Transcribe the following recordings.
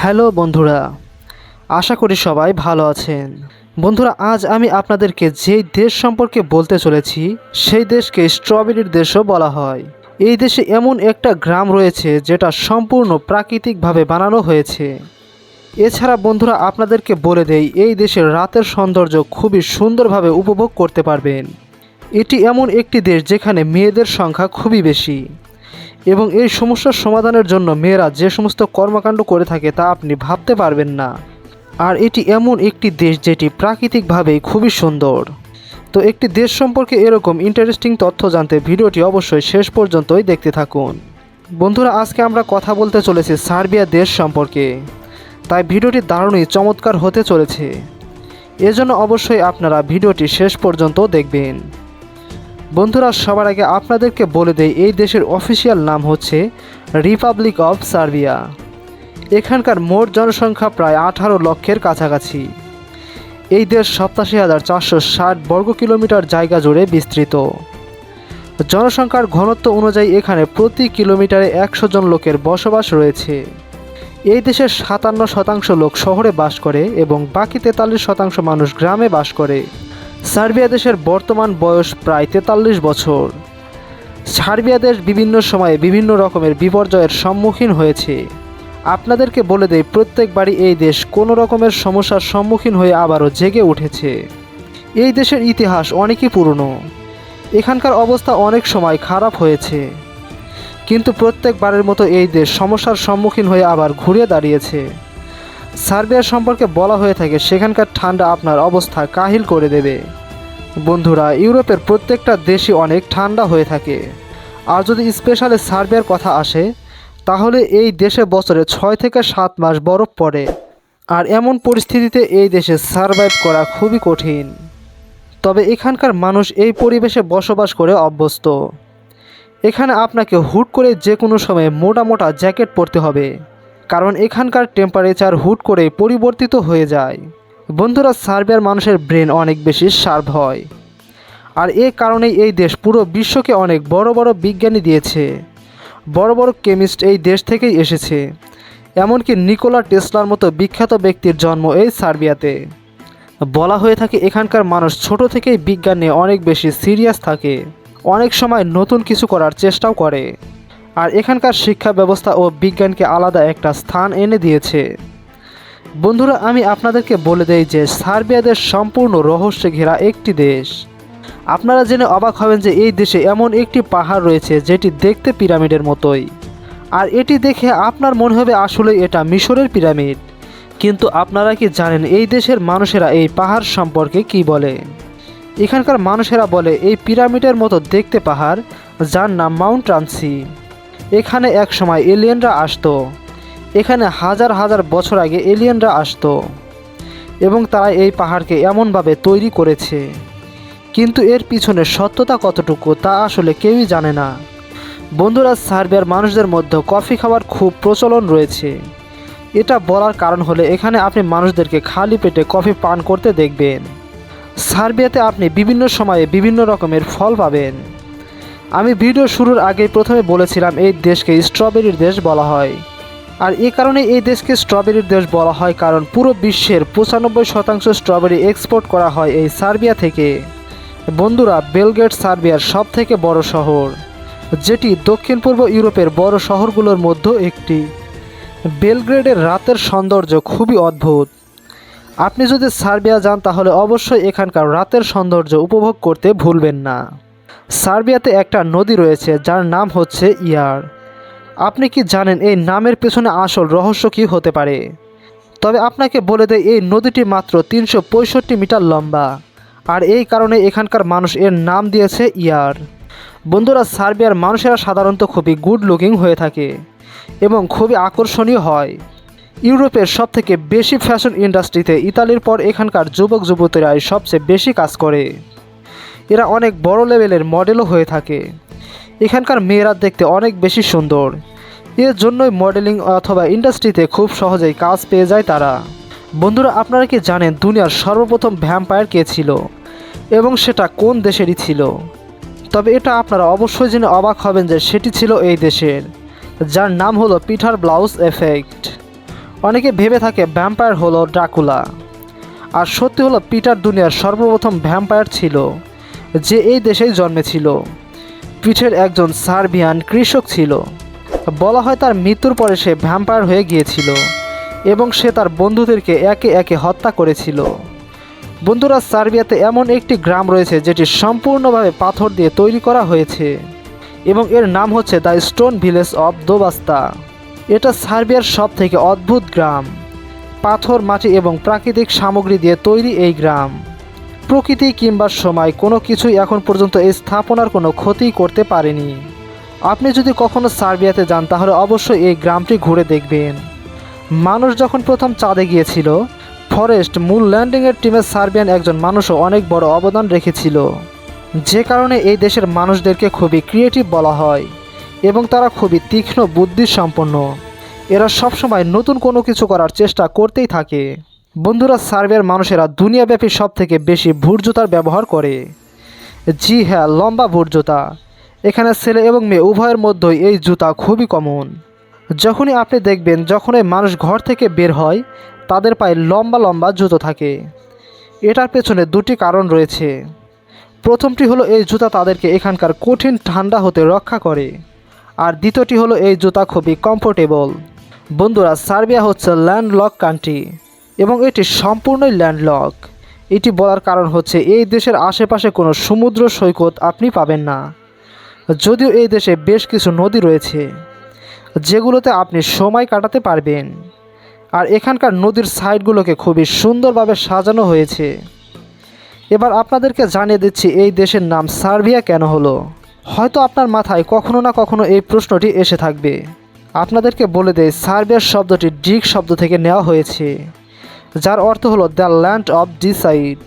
Hello বন্ধুরা, আশা করি সবাই ভালো আছেন। বন্ধুরা, আজ আমি আপনাদেরকে যেই দেশ সম্পর্কে বলতে চলেছি, সেই দেশকে স্ট্রবেরির দেশও বলা হয়। এই দেশে এমন একটা গ্রাম রয়েছে, যেটা সম্পূর্ণ প্রাকৃতিকভাবে বানানো হয়েছে। এছাড়া বন্ধুরা, আপনাদেরকে বলে দেই, এই দেশের রাতের সৌন্দর্য খুবই সুন্দরভাবে উপভোগ করতে পারবেন। এটি এমন একটি দেশ যেখানে মেয়েদের সংখ্যা খুবই বেশি। এবং এই সমস্যার সমাধানের জন্য মেয়েরা যে সমস্ত কর্মকাণ্ড করে থাকে তা আপনি ভাবতে পারবেন না। আর এটি এমন একটি দেশ যেটি প্রাকৃতিকভাবেই খুবই সুন্দর। তো একটি দেশ সম্পর্কে এরকম ইন্টারেস্টিং তথ্য জানতে ভিডিওটি অবশ্যই শেষ পর্যন্তই দেখতে থাকুন। বন্ধুরা, আজকে আমরা কথা বলতে চলেছি সার্বিয়া দেশ সম্পর্কে। তাই ভিডিওটি দারুণই চমৎকার হতে চলেছে। এজন্য অবশ্যই আপনারা ভিডিওটি শেষ পর্যন্ত দেখবেন। বন্ধুরা, সবার আগে আপনাদেরকে বলে দেই, এই দেশের অফিসিয়াল নাম হচ্ছে রিপাবলিক অফ সার্বিয়া এখানকার মোট জনসংখ্যা প্রায় আঠারো লক্ষের কাছাকাছি। এই দেশ সপ্তাশি হাজার চারশো ষাট বর্গ কিলোমিটার জায়গা জুড়ে বিস্তৃত। জনসংখ্যার ঘনত্ব অনুযায়ী এখানে প্রতি কিলোমিটারে একশো জন লোকের বসবাস রয়েছে। এই দেশের সাতান্ন শতাংশ লোক শহরে বাস করে এবং বাকি তেতাল্লিশ শতাংশ মানুষ গ্রামে বাস করে। সার্বিয়া দেশের বর্তমান বয়স প্রায় তেতাল্লিশ বছর। সার্বিয়া দেশ বিভিন্ন সময়ে বিভিন্ন রকমের বিপর্যয়ের সম্মুখীন হয়েছে। আপনাদেরকে বলে দেই, প্রত্যেকবারই এই দেশ কোনো রকমের সমস্যার সম্মুখীন হয়ে আবারও জেগে উঠেছে। এই দেশের ইতিহাস অনেকই পুরনো। এখানকার অবস্থা অনেক সময় খারাপ হয়েছে। কিন্তু প্রত্যেকবারের মতো এই দেশ সমস্যার সম্মুখীন হয়ে আবার ঘুরে দাঁড়িয়েছে। সার্বিয়ার সম্পর্কে বলা হয়ে থাকে, সেখানকার ঠান্ডা আপনার অবস্থা কাহিল করে দেবে। বন্ধুরা, ইউরোপের প্রত্যেকটা দেশই অনেক ঠান্ডা হয়ে থাকে। আর যদি স্পেশালি সার্বিয়ার কথা আসে, তাহলে এই দেশে বছরে ছয় থেকে সাত মাস বরফ পড়ে। আর এমন পরিস্থিতিতে এই দেশে সারভাইভ করা খুবই কঠিন। তবে এখানকার মানুষ এই পরিবেশে বসবাস করে অভ্যস্ত। এখানে আপনাকে হুট করে যে কোনো সময় মোটা মোটা জ্যাকেট পরতে হবে। কারণ এখানকার টেম্পারেচার হুট করে পরিবর্তিত হয়ে যায়। বন্ধুরা, সার্বিয়ার মানুষের ব্রেন অনেক বেশি শার্প হয়। আর এ কারণেই এই দেশ পুরো বিশ্বকে অনেক বড় বড় বিজ্ঞানী দিয়েছে। বড় বড় কেমিস্ট এই দেশ থেকেই এসেছে। এমনকি নিকোলা টেসলার মতো বিখ্যাত ব্যক্তির জন্ম এই সার্বিয়াতে। বলা হয়ে থাকে, এখানকার মানুষ ছোট থেকেই বিজ্ঞান নিয়ে অনেক বেশি সিরিয়াস থাকে। অনেক সময় নতুন কিছু করার চেষ্টাও করে। আর এখানকার শিক্ষা ব্যবস্থা ও বিজ্ঞানকে আলাদা একটা স্থান এনে দিয়েছে। বন্ধুরা, আমি আপনাদেরকে বলে দেই যে সার্বিয়া দেশ সম্পূর্ণ রহস্যে ঘেরা একটি দেশ। আপনারা জেনে অবাক হবেন যে এই দেশে এমন একটি পাহাড় রয়েছে যেটি দেখতে পিরামিডের মতোই। আর এটি দেখে আপনার মনে হবে আসলে এটা মিশরের পিরামিড। কিন্তু আপনারা কি জানেন এই দেশের মানুষেরা এই পাহাড় সম্পর্কে কি বলে? এখানকার মানুষেরা বলে, এই পিরামিডের মতো দেখতে পাহাড়, যার নাম মাউন্ট রানসি। এখানে এক সময় এলিয়েনরা আসতো। এখানে হাজার হাজার বছর আগে এলিয়েনরা আসতো। এবং তারা এই পাহাড়কে এমনভাবে তৈরি করেছে। কিন্তু এর পিছনে সত্যতা কতটুকু তা আসলে কেউই জানে না। বন্ধুরা, সার্বিয়ার মানুষদের মধ্যে কফি খাওয়ার খুব প্রচলন রয়েছে। এটা বলার কারণ হলে এখানে আপনি মানুষদেরকে খালি পেটে কফি পান করতে দেখবেন। সার্বিয়াতে আপনি বিভিন্ন সময়ে বিভিন্ন রকমের ফল পাবেন। আমি ভিডিও শুরুর আগে প্রথমে বলেছিলাম এই দেশকে স্ট্রবেরির দেশ বলা হয়। আর এই কারণে এই দেশকে স্ট্রবেরির দেশ বলা হয় কারণ পুরো বিশ্বের পঁচানব্বই শতাংশ স্ট্রবেরি এক্সপোর্ট করা হয় এই সার্বিয়া থেকে। বন্ধুরা বেলগেট সার্বিয়ার সব থেকে বড় শহর, যেটি দক্ষিণ পূর্ব ইউরোপের বড় শহরগুলোর মধ্যে একটি। বেলগ্রেডের রাতের সৌন্দর্য খুবই অদ্ভুত। আপনি যদি সার্বিয়া যান তাহলে অবশ্যই এখানকার রাতের সৌন্দর্য উপভোগ করতে ভুলবেন না। সার্বিয়াতে একটা নদী রয়েছে, যার নাম হচ্ছে ইয়ার। আপনি কি জানেন এই নামের পেছনে আসল রহস্য কী হতে পারে? তবে আপনাকে বলে দেয় এই নদীটি মাত্র তিনশো পঁয়ষট্টি মিটার লম্বা, আর এই কারণে এখানকার মানুষ এর নাম দিয়েছে ইয়ার। বন্ধুরা, সার্বিয়ার মানুষেরা সাধারণত খুবই গুড লুকিং হয়ে থাকে এবং খুবই আকর্ষণীয় হয়। ইউরোপের সবথেকে বেশি ফ্যাশন ইন্ডাস্ট্রিতে ইতালির পর এখানকার যুবক যুবতীরাই সবচেয়ে বেশি কাজ করে। এরা অনেক বড় লেভেলের মডেলও হয়ে থাকে। এখানকার মেয়েরা দেখতে অনেক বেশি সুন্দর। এর জন্যই মডেলিং অথবা ইন্ডাস্ট্রিতে খুব সহজেই কাজ পেয়ে যায় তারা। বন্ধুরা, আপনারা কি জানেন দুনিয়ার সর্বপ্রথম ভ্যাম্পায়ার কে ছিল এবং সেটা কোন দেশেরই ছিল? তবে এটা আপনারা অবশ্যই জেনে অবাক হবেন যে সেটি ছিল এই দেশের, যার নাম হলো পিঠার ব্লাউজ এফেক্ট। অনেকে ভেবে থাকে ভ্যাম্পায়ার হলো ড্রাকুলা। আর সত্যি হলো পিটার দুনিয়ার সর্বপ্রথম ভ্যাম্পায়ার ছিল। যে এই দেশেই জন্মেছিল। পিঠের একজন সার্বিয়ান কৃষক ছিল। বলা হয় তার মৃত্যুর পরে সে ভ্যাম্পায়ার হয়ে গিয়েছিল এবং সে তার বন্ধুদেরকে একে একে হত্যা করেছিল। বন্ধুরা, সার্বিয়াতে এমন একটি গ্রাম রয়েছে যেটি সম্পূর্ণভাবে পাথর দিয়ে তৈরি করা হয়েছে এবং এর নাম হচ্ছে the stone village of Dobasta. এটা সার্বিয়ার সব থেকে অদ্ভুত গ্রাম। পাথর, মাটি এবং প্রাকৃতিক সামগ্রী দিয়ে তৈরি এই গ্রাম। প্রকৃতি কিংবা সময় কোনো কিছুই এখন পর্যন্ত এই স্থাপনার কোনো ক্ষতি করতে পারেনি। আপনি যদি কখনো সার্বিয়াতে যান, তাহলে অবশ্যই এই গ্রামটি ঘুরে দেখবেন। মানুষ যখন প্রথম চাঁদে গিয়েছিল, ফরেস্ট মূল ল্যান্ডিংয়ের টিমের সার্বিয়ান একজন মানুষও অনেক বড় অবদান রেখেছিল। যে কারণে এই দেশের মানুষদেরকে খুবই ক্রিয়েটিভ বলা হয় এবং তারা খুবই তীক্ষ্ণ বুদ্ধি সম্পন্ন এরা সবসময় নতুন কোনো কিছু করার চেষ্টা করতেই থাকে। বন্ধুরা সার্বিয়ার মানুষেরা দুনিয়াব্যাপী সব থেকে বেশি ভুট জুতার ব্যবহার করে। জি হ্যাঁ লম্বা ভুট জুতা এখানে ছেলে এবং মেয়ে উভয়ের মধ্যেই এই জুতা খুবই কমন যখনই আপনি দেখবেন যখনই মানুষ ঘর থেকে বের হয়, তাদের পায়ে লম্বা লম্বা জুতো থাকে। এটার পেছনে দুটি কারণ রয়েছে। প্রথমটি হলো এই জুতা তাদেরকে এখানকার কঠিন ঠান্ডা হতে রক্ষা করে। আর দ্বিতীয়টি হলো এই জুতা খুবই কমফোর্টেবল বন্ধুরা, সার্বিয়া হচ্ছে ল্যান্ডলক কান্ট্রি এবং এটি সম্পূর্ণই ল্যান্ডলক। এটি বলার কারণ হচ্ছে, এই দেশের আশেপাশে কোনো সমুদ্র সৈকত আপনি পাবেন না। যদিও এই দেশে বেশ কিছু নদী রয়েছে, যেগুলোতে আপনি সময় কাটাতে পারবেন। আর এখানকার নদীর সাইডগুলোকে খুবই সুন্দরভাবে সাজানো হয়েছে। এবার আপনাদেরকে জানিয়ে দিচ্ছি, এই দেশের নাম সার্বিয়া কেন হলো? হয়তো আপনার মাথায় কখনো না কখনো এই প্রশ্নটি এসে থাকবে। আপনাদেরকে বলে দেয় সার্বিয়ার শব্দটি ডিক শব্দ থেকে নেওয়া হয়েছে। যার অর্থ হলো, দ্য ল্যান্ড অফ ডিসাইড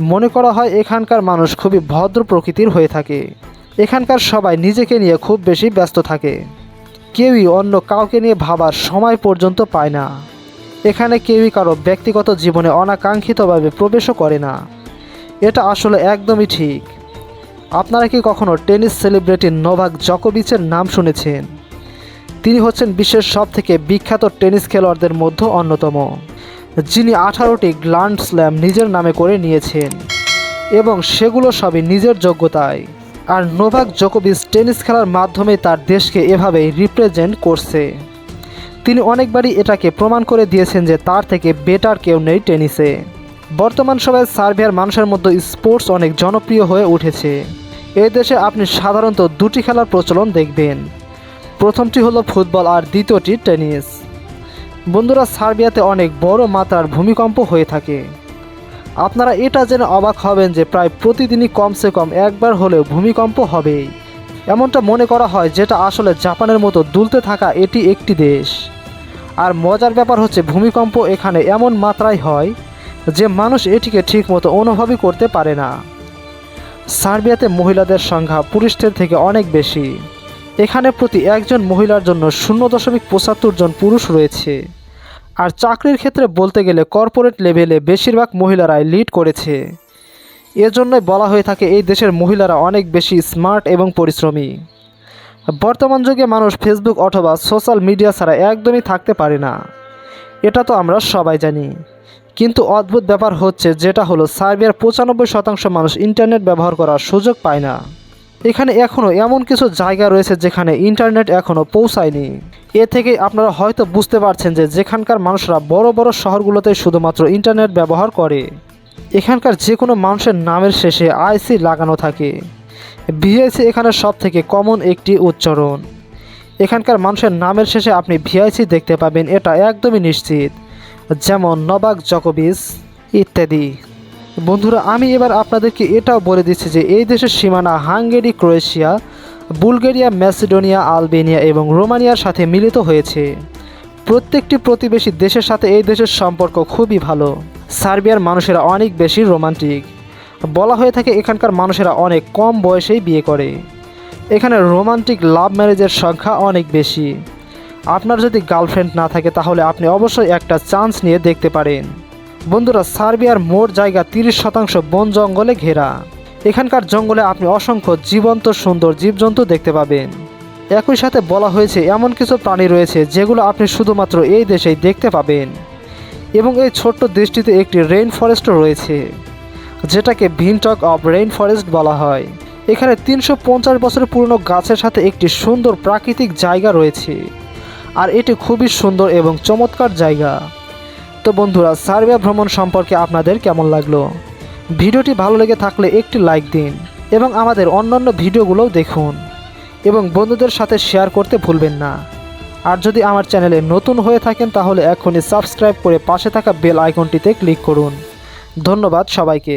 মনে করা হয়, এখানকার মানুষ খুবই ভদ্র প্রকৃতির হয়ে থাকে। এখানকার সবাই নিজেকে নিয়ে খুব বেশি ব্যস্ত থাকে। কেউই অন্য কাউকে নিয়ে ভাবার সময় পর্যন্ত পায় না। এখানে কেউই কারও ব্যক্তিগত জীবনে অনাকাঙ্ক্ষিতভাবে প্রবেশও করে না। এটা আসলে একদমই ঠিক। আপনারা কি কখনো টেনিস সেলিব্রিটি নোভাক জকোবিচের নাম শুনেছেন? তিনি হচ্ছেন বিশ্বের সব থেকে বিখ্যাত টেনিস খেলোয়াড়দের মধ্যে অন্যতম। যিনি আঠারোটি গ্ল্যান্ড স্ল্যাম নিজের নামে করে নিয়েছেন, এবং সেগুলো সবই নিজের যোগ্যতায়। আর নোভাক জোকোভিচ টেনিস খেলার মাধ্যমে তার দেশকে এভাবেই রিপ্রেজেন্ট করছে। তিনি অনেকবারই এটাকে প্রমাণ করে দিয়েছেন যে তার থেকে বেটার কেউ নেই টেনিসে। বর্তমান সময়ে সার্বিয়ার মানুষের মধ্যে স্পোর্টস অনেক জনপ্রিয় হয়ে উঠেছে। এই দেশে আপনি সাধারণত দুটি খেলার প্রচলন দেখবেন। প্রথমটি হলো ফুটবল আর দ্বিতীয়টি টেনিস। বন্ধুরা, সার্বিয়াতে অনেক বড় মাত্রার ভূমিকম্প হয়ে থাকে। আপনারা এটা জেনে অবাক হবেন যে প্রায় প্রতিদিনই কমসে কম একবার হলেও ভূমিকম্প হবেই। এমনটা মনে করা হয় যেটা আসলে জাপানের মতো দুলতে থাকা এটি একটি দেশ। আর মজার ব্যাপার হচ্ছে ভূমিকম্প এখানে এমন মাত্রায় হয় যে মানুষ এটিকে ঠিকমতো অনুভবই করতে পারে না। সার্বিয়াতে মহিলাদের সংখ্যা পুরুষদের থেকে অনেক বেশি। এখানে প্রতি একজন মহিলার জন্য শূন্য দশমিক পঁচাত্তর জন পুরুষ রয়েছে। আর চাকরির ক্ষেত্রে বলতে গেলে কর্পোরেট লেভেলে বেশিরভাগ মহিলারাই লিড করেছে। এজন্যই বলা হয়ে থাকে এই দেশের মহিলারা অনেক বেশি স্মার্ট এবং পরিশ্রমী। বর্তমান যুগে মানুষ ফেসবুক অথবা সোশ্যাল মিডিয়া ছাড়া একদমই থাকতে পারে না। এটা তো আমরা সবাই জানি। কিন্তু অদ্ভুত ব্যাপার হচ্ছে যেটা হলো সার্বিয়ার পঁচানব্বই শতাংশ মানুষ ইন্টারনেট ব্যবহার করার সুযোগ পায় না। এখানে এখনও এমন কিছু জায়গা রয়েছে যেখানে ইন্টারনেট এখনও পৌঁছায়নি। এ থেকে আপনারা হয়তো বুঝতে পারছেন যে যেখানকার মানুষরা বড় বড় শহরগুলোতে শুধুমাত্র ইন্টারনেট ব্যবহার করে। এখানকার যে কোনো মানুষের নামের শেষে আইসি লাগানো থাকে। ভিআইসি এখানে সব থেকে কমন একটি উচ্চারণ। এখানকার মানুষের নামের শেষে আপনি ভিআইসি দেখতে পাবেন, এটা একদমই নিশ্চিত। যেমন নবাক জকোবিস, ইত্যাদি। বন্ধুরা, আমি এবার আপনাদেরকে এটাও বলে দিচ্ছি যে এই দেশের সীমানা Hungary, Croatia, Bulgaria, Macedonia, Albania এবং রোমানিয়ার সাথে মিলিত হয়েছে। প্রত্যেকটি প্রতিবেশী দেশের সাথে এই দেশের সম্পর্ক খুবই ভালো। সার্বিয়ার মানুষেরা অনেক বেশি রোমান্টিক। বলা হয়ে থাকে এখানকার মানুষেরা অনেক কম বয়সেই বিয়ে করে। এখানে রোমান্টিক লাভ ম্যারেজের সংখ্যা অনেক বেশি। আপনার যদি গার্লফ্রেন্ড না থাকে, তাহলে আপনি অবশ্যই একটা চান্স নিয়ে দেখতে পারেন। বন্ধুরা, সার্বিয়ার মোট জায়গা তিরিশ শতাংশ বন জঙ্গলে ঘেরা। এখানকার জঙ্গলে আপনি অসংখ্য জীবন্ত সুন্দর জীবজন্তু দেখতে পাবেন। একই সাথে বলা হয়েছে, এমন কিছু প্রাণী রয়েছে যেগুলো আপনি শুধুমাত্র এই দেশেই দেখতে পাবেন। এবং এই ছোট্ট দেশটিতে একটি রেইন ফরেস্টও রয়েছে, যেটাকে ভিনটক অফ রেইন ফরেস্ট বলা হয়। এখানে তিনশো পঞ্চাশ বছরের পুরনো গাছের সাথে একটি সুন্দর প্রাকৃতিক জায়গা রয়েছে। আর এটি খুবই সুন্দর এবং চমৎকার জায়গা। তো বন্ধুরা সার্বিয়া ভ্রমণ সম্পর্কে আপনাদের কেমন লাগল? ভিডিওটি ভালো লেগে থাকলে একটি লাইক দিন এবং আমাদের অন্যান্য ভিডিওগুলোও দেখুন এবং বন্ধুদের সাথে শেয়ার করতে ভুলবেন না। আর যদি আমার চ্যানেলে নতুন হয়ে থাকেন তাহলে এখনই সাবস্ক্রাইব করে পাশে থাকা বেল আইকনটিতে ক্লিক করুন। ধন্যবাদ সবাইকে।